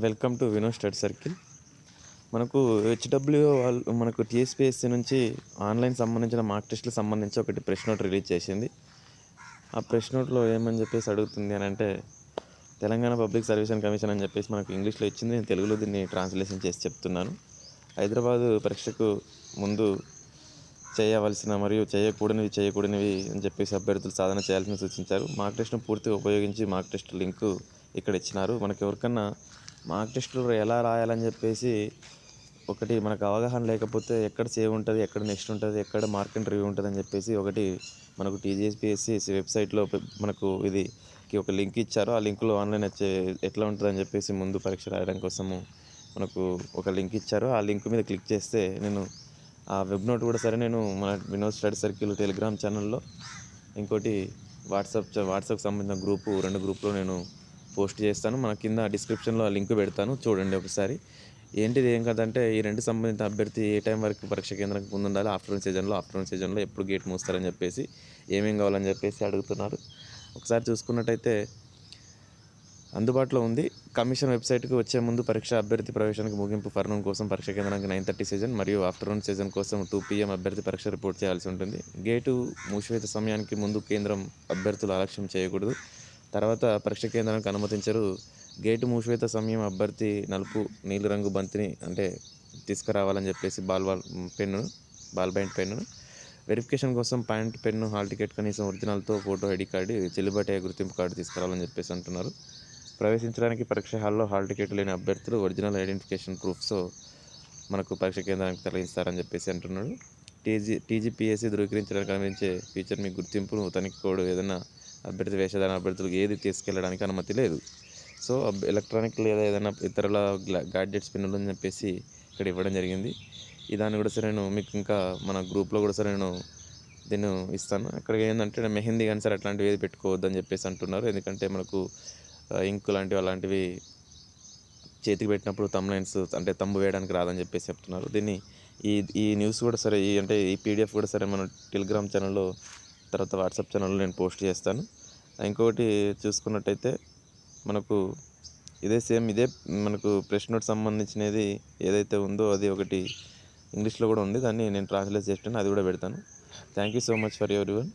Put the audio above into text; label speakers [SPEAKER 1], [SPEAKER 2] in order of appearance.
[SPEAKER 1] Welcome to Vino stud circle. మనకు HW వాళ్ళు మనకు టీఎస్పీఎస్సీ నుంచి ఆన్లైన్ సంబంధించిన మార్క్ టెస్ట్లకు సంబంధించి ఒకటి ప్రెస్ నోట్ రిలీజ్ చేసింది. ఆ ప్రెస్ నోట్లో ఏమని చెప్పేసి అడుగుతుంది అని అంటే తెలంగాణ పబ్లిక్ సర్వీసెస్ కమిషన్ అని చెప్పేసి మనకు ఇంగ్లీష్లో ఇచ్చింది. నేను తెలుగులో దీన్ని ట్రాన్స్లేషన్ చేసి చెప్తున్నాను. హైదరాబాదు పరీక్షకు ముందు చేయవలసిన మరియు చేయకూడనివి చేయకూడనివి అని చెప్పేసి అభ్యర్థులు సాధన చేయాల్సిన సూచించారు. మార్క్ టెస్ట్ను పూర్తిగా ఉపయోగించి మార్క్ టెస్ట్ లింకు ఇక్కడ ఇచ్చినారు. మనకు ఎవరికన్నా మార్క్ టెస్టులు ఎలా రాయాలని చెప్పేసి ఒకటి మనకు అవగాహన లేకపోతే ఎక్కడ సేవ్ ఉంటుంది ఎక్కడ నెక్స్ట్ ఉంటుంది ఎక్కడ మార్క్ అండ్ రివ్యూ ఉంటుంది అని చెప్పేసి ఒకటి మనకు టీజీఎస్పిఎస్సి వెబ్సైట్లో మనకు ఇది ఒక లింక్ ఇచ్చారు. ఆ లింక్లో ఆన్లైన్ వచ్చే ఎట్లా ఉంటుందని చెప్పేసి ముందు పరీక్ష రాయడం కోసము మనకు ఒక లింక్ ఇచ్చారు. ఆ లింక్ మీద క్లిక్ చేస్తే నేను ఆ వెబ్ నోట్ కూడా సరే నేను మన వినోద్ స్టడీ సర్కిల్ టెలిగ్రామ్ ఛానల్లో ఇంకోటి వాట్సాప్ వాట్సాప్ సంబంధించిన గ్రూపు రెండు గ్రూప్లో నేను పోస్ట్ చేస్తాను. మన కింద డిస్క్రిప్షన్లో ఆ లింక్ పెడతాను. చూడండి ఒకసారి. ఏంటిది ఏం కదంటే ఈ రెండు సంబంధిత అభ్యర్థి ఏ టైం వరకు పరీక్ష కేంద్రం ముందు ఉండాలి ఆఫ్టర్నూన్ సీజన్లో ఆఫ్టర్నూన్ సీజన్లో ఎప్పుడు గేట్ మూస్తారని చెప్పేసి ఏమేం కావాలని చెప్పేసి అడుగుతున్నారు. ఒకసారి చూసుకున్నట్టయితే అందుబాటులో ఉంది. కమిషన్ వెబ్సైట్కి వచ్చే ముందు పరీక్ష అభ్యర్థి ప్రవేశానికి ముగింపు ఫర్నం కోసం పరీక్ష కేంద్రానికి నైన్ థర్టీ సీజన్ మరియు ఆఫ్టర్నూన్ సీజన్ కోసం టూ పీఎం అభ్యర్థి పరీక్ష రిపోర్ట్ చేయాల్సి ఉంటుంది. గేటు మూసివేత సమయానికి ముందు కేంద్రం అభ్యర్థులు ఆలక్ష్యం చేయకూడదు. తర్వాత పరీక్ష కేంద్రానికి అనుమతించరు. గేటు మూసివేత సమయం అభ్యర్థి నలుపు నీలిరంగు బంతిని అంటే తీసుకురావాలని చెప్పేసి ball ball pen ball point pen verification కోసం పాయింట్ పెన్ను హాల్ టికెట్ కనీసం ఒరిజినల్తో ఫోటో ఐడి కార్డు చెల్లుబాటు గుర్తింపు కార్డు తీసుకురావాలని చెప్పేసి అంటున్నారు. ప్రవేశించడానికి పరీక్ష హాల్లో హాల్ టికెట్ లేని అభ్యర్థులు ఒరిజినల్ ఐడెంటిఫికేషన్ ప్రూఫ్స్ మనకు పరీక్ష కేంద్రానికి తొలగిస్తారని చెప్పేసి అంటున్నాడు టీజీ టీజీపీఎస్సీ ధృవీకరించడానికి అనుమతించే ఫీచర్ మీ గుర్తింపును తనిఖీ కోడ్ ఏదైనా అభ్యర్థి వేషధారణ అభ్యర్థులకు ఏది తీసుకెళ్ళడానికి అనుమతి లేదు. సో ఎలక్ట్రానిక్ లేదా ఏదైనా ఇతరుల గ్లా- గాడ్జెట్స్ పిన్నులు అని చెప్పేసి ఇక్కడ ఇవ్వడం జరిగింది. ఈ దాన్ని కూడా సరే నేను మీకు ఇంకా మన గ్రూప్లో కూడా సరే నేను దీన్ని ఇస్తాను. అక్కడ ఏంటంటే మెహందీ కానీ సరే అట్లాంటివి ఏది పెట్టుకోవద్దు అని చెప్పేసి అంటున్నారు. ఎందుకంటే మనకు ఇంక్ లాంటివి అలాంటివి చేతికి పెట్టినప్పుడు తమ్ లైన్స్ అంటే తమ్ము వేయడానికి రాదని చెప్పేసి చెప్తున్నారు. దీన్ని ఈ ఈ న్యూస్ కూడా సరే ఈ అంటే ఈ పీడిఎఫ్ కూడా సరే మన టెలిగ్రామ్ ఛానల్లో తర్వాత వాట్సాప్ ఛానల్లో నేను పోస్ట్ చేస్తాను. ఇంకొకటి చూసుకున్నట్టయితే మనకు ఇదే సేమ్ ఇదే మనకు ప్రెస్ నోట్ సంబంధించినది ఏదైతే ఉందో అది ఒకటి ఇంగ్లీష్లో కూడా ఉంది. దాన్ని నేను ట్రాన్స్లేట్ చేస్తాను. అది కూడా పెడతాను. Thank you so much for your one